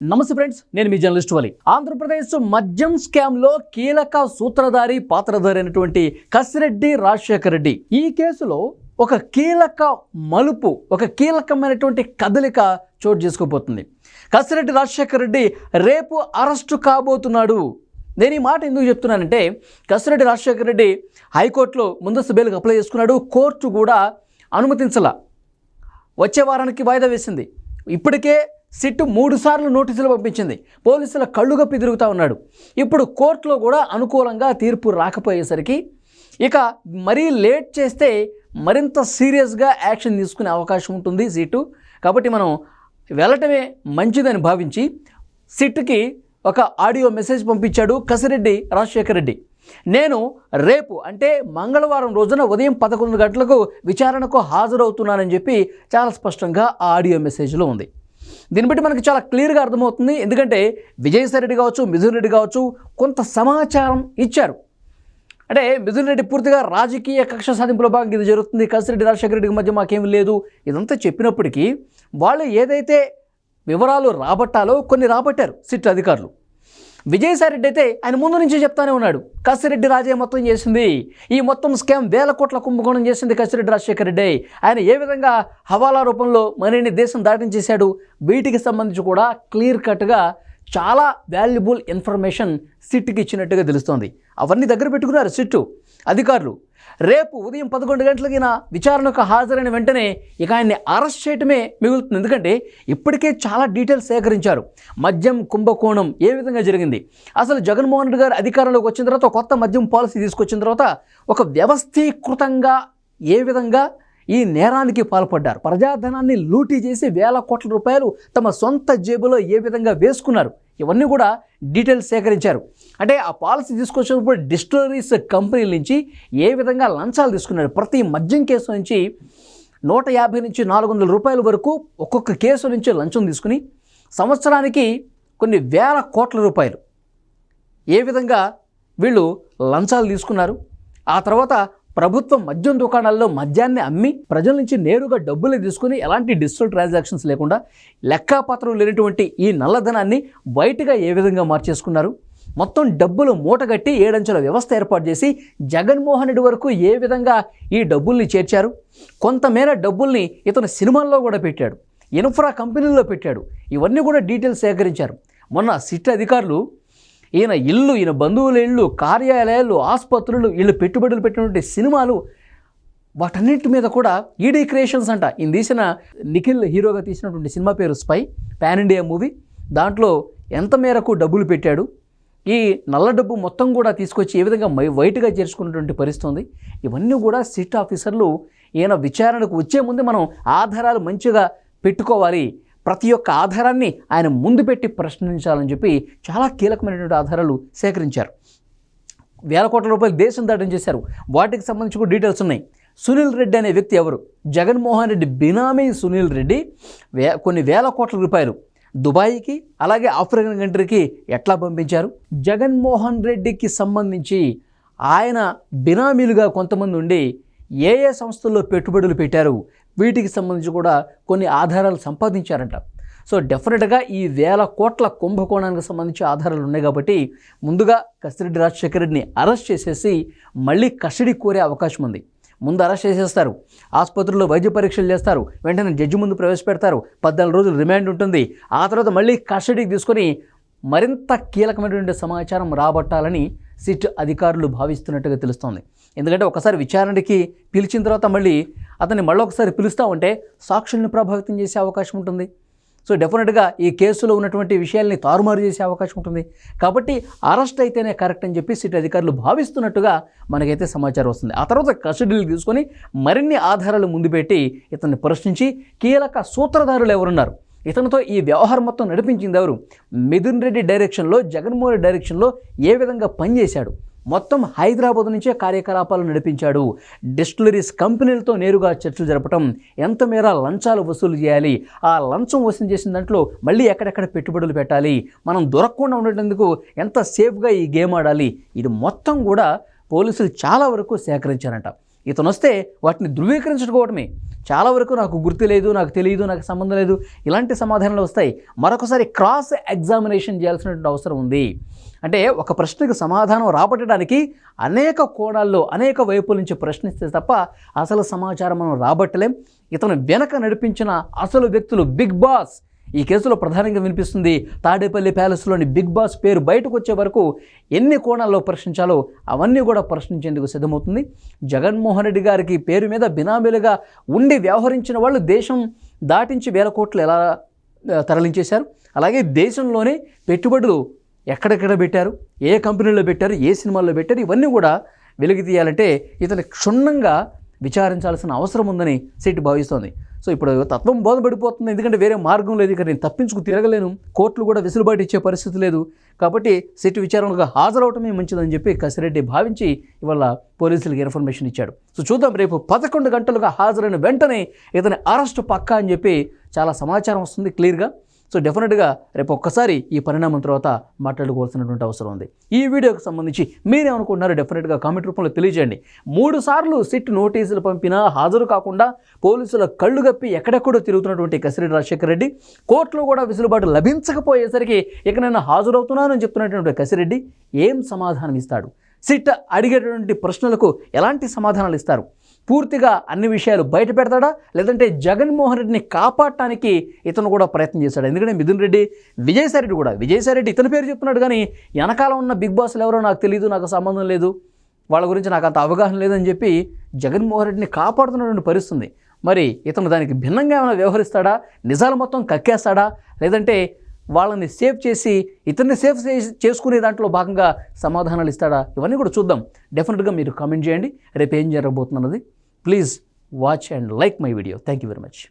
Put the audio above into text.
నమస్తే ఫ్రెండ్స్ నేను మీ జర్నలిస్ట్ వలి. ఆంధ్రప్రదేశ్ మద్యం స్కామ్లో కీలక సూత్రధారి పాత్రధారి అయినటువంటి కసిరెడ్డి రాజశేఖర్ రెడ్డి. ఈ కేసులో ఒక కీలక మలుపు ఒక కీలకమైనటువంటి కదలిక చోటు చేసుకోబోతుంది. కసిరెడ్డి రాజశేఖర్ రెడ్డి రేపు అరెస్టు కాబోతున్నాడు. నేను ఈ మాట ఎందుకు చెప్తున్నానంటే కసిరెడ్డి రాజశేఖర్ రెడ్డి హైకోర్టులో ముందస్తు బెయిల్కి అప్లై చేసుకున్నాడు కోర్టు కూడా అనుమతించలా. వచ్చే వారానికి వాయిదా వేసింది. ఇప్పటికే సిట్టు మూడుసార్లు నోటీసులు పంపించింది. పోలీసుల కళ్ళుగప్పి తిరుగుతూ ఉన్నాడు. ఇప్పుడు కోర్టులో కూడా అనుకూలంగా తీర్పు రాకపోయేసరికి ఇక మరీ లేట్ చేస్తే మరింత సీరియస్గా యాక్షన్ తీసుకునే అవకాశం ఉంటుంది సిట్టు కాబట్టి మనం వెళ్ళటమే మంచిదని భావించి సిట్కి ఒక ఆడియో మెసేజ్ పంపించాడు కసిరెడ్డి రాజశేఖర రెడ్డి. నేను రేపు అంటే మంగళవారం రోజున ఉదయం పదకొండు గంటలకు విచారణకు హాజరవుతున్నానని చెప్పి చాలా స్పష్టంగా ఆ ఆడియో మెసేజ్లో ఉంది. దీన్ని బట్టి మనకి చాలా క్లియర్గా అర్థమవుతుంది. ఎందుకంటే విజయసాయి రెడ్డి కావచ్చు మిథున్ రెడ్డి కావచ్చు కొంత సమాచారం ఇచ్చారు. అంటే మిథున్ రెడ్డి పూర్తిగా రాజకీయ కక్ష సాధింపులో భాగంగా ఇది జరుగుతుంది. కసిరెడ్డి రాజశేఖర రెడ్డికి మధ్య మాకేం లేదు. ఇదంతా చెప్పినప్పటికీ వాళ్ళు ఏదైతే వివరాలు రాబట్టాలో కొన్ని రాబట్టారు సిట్ అధికారులు. విజయసాయి రెడ్డి అయితే ఆయన ముందు నుంచి చెప్తానే ఉన్నాడు కసిరెడ్డి రాజే మొత్తం చేసింది. ఈ మొత్తం స్కామ్ వేల కోట్ల కుంభకోణం చేసింది కసిరెడ్డి రాజశేఖర రెడ్డి. ఆయన ఏ విధంగా హవాలా రూపంలో మనీని దేశం దాటించేశాడు వీటికి సంబంధించి కూడా క్లియర్ కట్గా చాలా వాల్యుబుల్ ఇన్ఫర్మేషన్ సిట్కి ఇచ్చినట్టుగా తెలుస్తోంది. అవన్నీ దగ్గర పెట్టుకున్నారు సిట్టు అధికారులు. రేపు ఉదయం పదకొండు గంటలకి నా విచారణకు హాజరైన వెంటనే ఇక ఆయన్ని అరెస్ట్ చేయటమే మిగులుతుంది. ఎందుకంటే ఇప్పటికే చాలా డీటెయిల్స్ సేకరించారు. మద్యం కుంభకోణం ఏ విధంగా జరిగింది? అసలు జగన్మోహన్ రెడ్డి గారు అధికారంలోకి వచ్చిన తర్వాత కొత్త మద్యం పాలసీ తీసుకొచ్చిన తర్వాత ఒక వ్యవస్థీకృతంగా ఏ విధంగా ఈ నేరానికి పాల్పడ్డారు. ప్రజాధనాన్ని లూటీ చేసి వేల కోట్ల రూపాయలు తమ సొంత జేబులో ఏ విధంగా వేసుకున్నారు? ఇవన్నీ కూడా డీటెయిల్స్ సేకరించారు. అంటే ఆ పాలసీ తీసుకొచ్చినప్పుడు డిస్టిలరీస్ కంపెనీల నుంచి ఏ విధంగా లంచాలు తీసుకున్నారు? ప్రతి మద్యం కేసు నుంచి నూట యాభై నుంచి నాలుగు వందల రూపాయల వరకు ఒక్కొక్క కేసు నుంచి లంచం తీసుకుని సంవత్సరానికి కొన్ని వేల కోట్ల రూపాయలు ఏ విధంగా వీళ్ళు లంచాలు తీసుకున్నారు? ఆ తర్వాత ప్రభుత్వం మద్యం దుకాణాల్లో మద్యాన్ని అమ్మి ప్రజల నుంచి నేరుగా డబ్బులు తీసుకుని ఎలాంటి డిజిటల్ ట్రాన్సాక్షన్స్ లేకుండా లెక్కాపత్రం లేనటువంటి ఈ నల్లధనాన్ని బయటగా ఏ విధంగా మార్చేసుకున్నారు? మొత్తం డబ్బులు మూటగట్టి ఏడంచెల వ్యవస్థ ఏర్పాటు చేసి జగన్మోహన్ రెడ్డి వరకు ఏ విధంగా ఈ డబ్బుల్ని చేర్చారు? కొంతమేర డబ్బుల్ని ఇతను సినిమాల్లో కూడా పెట్టాడు ఇన్ఫ్రా కంపెనీల్లో పెట్టాడు. ఇవన్నీ కూడా డీటెయిల్స్ సేకరించారు. మొన్న సిట్ అధికారులు ఈయన ఇల్లు ఈయన బంధువుల ఇళ్ళు కార్యాలయాలు ఆసుపత్రులు వీళ్ళు పెట్టుబడులు పెట్టినటువంటి సినిమాలు వాటన్నిటి మీద కూడా ఈడీ క్రియేషన్స్ అంట. ఈయన తీసిన నిఖిల్ హీరోగా తీసినటువంటి సినిమా పేరు స్పై పాన్ ఇండియా మూవీ దాంట్లో ఎంత మేరకు డబ్బులు పెట్టాడు? ఈ నల్ల డబ్బు మొత్తం కూడా తీసుకొచ్చి ఏ విధంగా మై వైట్గా చేర్చుకున్నటువంటి పరిస్థితి ఉంది? ఇవన్నీ కూడా సిట్ ఆఫీసర్లు ఈయన విచారణకు వచ్చే ముందే మనం ఆధారాలు మంచిగా పెట్టుకోవాలి. ప్రతి ఒక్క ఆధారాన్ని ఆయన ముందు పెట్టి ప్రశ్నించాలని చెప్పి చాలా కీలకమైనటువంటి ఆధారాలు సేకరించారు. వేల కోట్ల రూపాయలు దేశం దాటం చేశారు. వాటికి సంబంధించి కూడా డీటెయిల్స్ ఉన్నాయి. సునీల్ రెడ్డి అనే వ్యక్తి ఎవరు? జగన్మోహన్ రెడ్డి బినామీ సునీల్ రెడ్డి. వే కొన్ని వేల కోట్ల రూపాయలు దుబాయ్కి అలాగే ఆఫ్రికన్ కంట్రీకి ఎట్లా పంపించారు? జగన్మోహన్ రెడ్డికి సంబంధించి ఆయన బినామీలుగా కొంతమంది ఉండి ఏ ఏ సంస్థల్లో పెట్టుబడులు పెట్టారు? వీటికి సంబంధించి కూడా కొన్ని ఆధారాలు సంపాదించారంట. సో డెఫినెట్గా ఈ వేల కోట్ల కుంభకోణానికి సంబంధించి ఆధారాలు ఉన్నాయి కాబట్టి ముందుగా కసిరెడ్డి రాజశేఖర రెడ్డిని అరెస్ట్ చేసేసి మళ్ళీ కస్టడీ కోరే అవకాశం ఉంది. ముందు అరెస్ట్ చేసేస్తారు. ఆసుపత్రిలో వైద్య పరీక్షలు చేస్తారు. వెంటనే జడ్జి ముందు ప్రవేశపెడతారు. పద్నాలుగు రోజులు రిమాండ్ ఉంటుంది. ఆ తర్వాత మళ్ళీ కస్టడీకి తీసుకొని మరింత కీలకమైనటువంటి సమాచారం రాబట్టాలని సిట్ అధికారులు భావిస్తున్నట్టుగా తెలుస్తోంది. ఎందుకంటే ఒకసారి విచారణకి పిలిచిన తర్వాత మళ్ళీ అతన్ని మళ్ళీ ఒకసారి పిలుస్తూ ఉంటే సాక్షుల్ని ప్రభావితం చేసే అవకాశం ఉంటుంది. సో డెఫినెట్గా ఈ కేసులో ఉన్నటువంటి విషయాల్ని తారుమారు చేసే అవకాశం ఉంటుంది. కాబట్టి అరెస్ట్ అయితేనే కరెక్ట్ అని చెప్పి సిటీ అధికారులు భావిస్తున్నట్టుగా మనకైతే సమాచారం వస్తుంది. ఆ తర్వాత కస్టడీలు తీసుకొని మరిన్ని ఆధారాలు ముందు పెట్టి ఇతన్ని ప్రశ్నించి కీలక సూత్రధారులు ఎవరున్నారు? ఇతనితో ఈ వ్యవహారం మొత్తం నడిపించింది ఎవరు? మిథున్ రెడ్డి డైరెక్షన్లో జగన్మోహన్ రెడ్డి డైరెక్షన్లో ఏ విధంగా పనిచేశాడు? మొత్తం హైదరాబాద్ నుంచే కార్యకలాపాలు నడిపించాడు. డిస్టిలరీస్ కంపెనీలతో నేరుగా చర్చలు జరపడం ఎంత మేర లంచాలు వసూలు చేయాలి ఆ లంచం వసూలు చేసిన దాంట్లో మళ్ళీ ఎక్కడెక్కడ పెట్టుబడులు పెట్టాలి మనం దొరకకుండా ఉండేందుకు ఎంత సేఫ్గా ఈ గేమ్ ఆడాలి ఇది మొత్తం కూడా పోలీసులు చాలా వరకు సేకరించారంట. ఇతను వస్తే వాటిని ధృవీకరించుకోవడమే చాలా వరకు నాకు గుర్తు లేదు నాకు తెలియదు నాకు సంబంధం లేదు. ఇలాంటి సమాధానాలు వస్తాయి. మరొకసారి క్రాస్ ఎగ్జామినేషన్ చేయాల్సినటువంటి అవసరం ఉంది. అంటే ఒక ప్రశ్నకు సమాధానం రాబట్టడానికి అనేక కోణాల్లో అనేక వైపుల నుంచి ప్రశ్నిస్తే తప్ప అసలు సమాచారం మనం రాబట్టలేం. ఇతను వెనక నడిపించిన అసలు వ్యక్తులు బిగ్ బాస్. ఈ కేసులో ప్రధానంగా వినిపిస్తుంది తాడేపల్లి ప్యాలెస్లోని బిగ్ బాస్ పేరు బయటకు వచ్చే వరకు ఎన్ని కోణాల్లో ప్రశ్నించాలో అవన్నీ కూడా ప్రశ్నించేందుకు సిద్ధమవుతుంది. జగన్మోహన్ రెడ్డి గారికి పేరు మీద బినామీలుగా ఉండి వ్యవహరించిన వాళ్ళు దేశం దాటించి వేల కోట్లు ఎలా తరలించేశారు. అలాగే దేశంలోనే పెట్టుబడులు ఎక్కడెక్కడ పెట్టారు ఏ కంపెనీలో పెట్టారు ఏ సినిమాల్లో పెట్టారు ఇవన్నీ కూడా వెలుగు తీయాలంటే ఇతను క్షుణ్ణంగా విచారించాల్సిన అవసరం ఉందని సిట్ భావిస్తోంది. సో ఇప్పుడు తత్వం బోధపడిపోతుంది ఎందుకంటే వేరే మార్గం లేదు. ఇక నేను తప్పించుకు తిరగలేను. కోర్టులు కూడా వెసులుబాటు ఇచ్చే పరిస్థితి లేదు. కాబట్టి సిట్ విచారణగా హాజరవటమే మంచిదని చెప్పి కసిరెడ్డి భావించి ఇవాళ పోలీసులకు ఇన్ఫర్మేషన్ ఇచ్చాడు. సో చూద్దాం రేపు పదకొండు గంటలుగా హాజరైన వెంటనే ఇతని అరెస్ట్ పక్కా అని చెప్పి చాలా సమాచారం వస్తుంది క్లియర్గా. సో డెఫినెట్గా రేపు ఒక్కసారి ఈ పరిణామం తర్వాత మాట్లాడుకోవాల్సినటువంటి అవసరం ఉంది. ఈ వీడియోకి సంబంధించి మీరేమనుకుంటున్నారో డెఫినెట్గా కామెంట్ రూపంలో తెలియజేయండి. మూడు సార్లు సిట్ నోటీసులు పంపినా హాజరు కాకుండా పోలీసుల కళ్ళు గప్పి ఎక్కడెక్కడో తిరుగుతున్నటువంటి కసిరెడ్డి రాజశేఖర రెడ్డి కోర్టులో కూడా వెసులుబాటు లభించకపోయేసరికి ఇక నేను హాజరవుతున్నానని చెప్తున్నటువంటి కసిరెడ్డి ఏం సమాధానం ఇస్తాడు? సిట్ అడిగేటువంటి ప్రశ్నలకు ఎలాంటి సమాధానాలు ఇస్తారు? పూర్తిగా అన్ని విషయాలు బయట పెడతాడా? లేదంటే జగన్మోహన్ రెడ్డిని కాపాడటానికి ఇతను కూడా ప్రయత్నం చేశాడు? ఎందుకంటే మిథున్ రెడ్డి విజయసాయి రెడ్డి కూడా విజయసాయి రెడ్డి ఇతని పేరు చెప్తున్నాడు కానీ వెనకాల ఉన్న బిగ్ బాస్లు ఎవరో నాకు తెలియదు నాకు సంబంధం లేదు. వాళ్ళ గురించి నాకు అంత అవగాహన లేదని చెప్పి జగన్మోహన్ రెడ్డిని కాపాడుతున్నటువంటి పరిస్థితుంది. మరి ఇతను దానికి భిన్నంగా ఏమైనా వ్యవహరిస్తాడా? నిజాలు మొత్తం కక్కేస్తాడా? లేదంటే వాళ్ళని సేవ్ చేసి ఇతన్ని సేఫ్ చేసి- చేసుకునే దాంట్లో భాగంగా సమాధానాలు ఇస్తాడా? ఇవన్నీ కూడా చూద్దాం. డెఫినెట్గా మీరు కామెంట్ చేయండి. రేపు ఏం జరగబోతున్నది? Please watch and like my video. Thank you very much.